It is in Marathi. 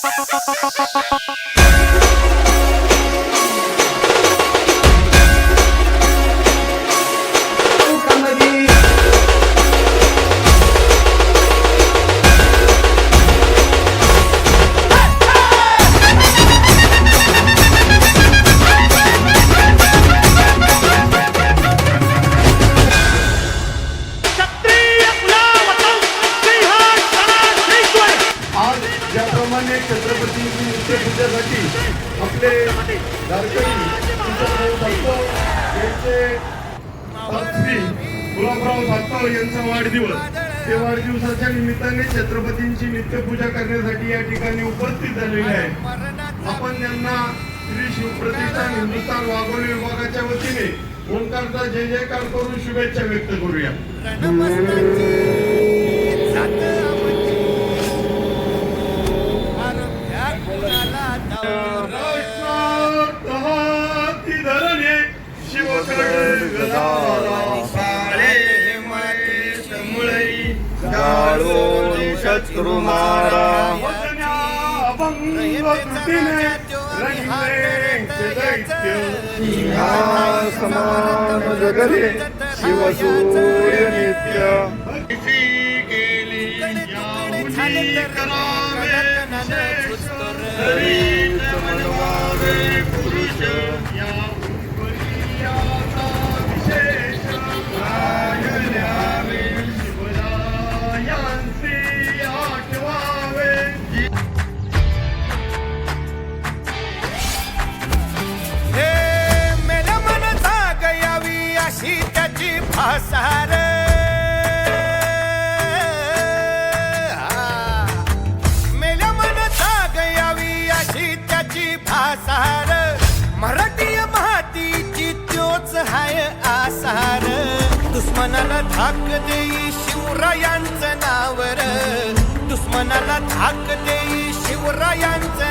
ハハハハ! ज्याप्रमाणे छत्रपती विद्यापीठासाठी आपले गारकरी यांचे श्री गुलाबराव सातव यांचा वाढदिवस. ते वाढदिवसाच्या निमित्ताने छत्रपतींची नित्यपूजा करण्यासाठी या ठिकाणी उपस्थित झालेले आहे आपण यांना श्री शिवप्रतिष्ठान हिंदुस्थान वाघोली विभागाच्या वतीने ओंकारचा जय जयकार करून शुभेच्छा व्यक्त करूया. शत्रू मारा वदन्या शिव कृतीने समान जगले शिवसूर्य नित्य गेली त्याची फासार मेल्या मन जाग यावी अशी त्याची फासार मराठी मातीची चोच हाय आसार. दुश्मनाला धाक देई शिवरायांचं नावर. दुश्मनाला धाक देई शिवरायांचं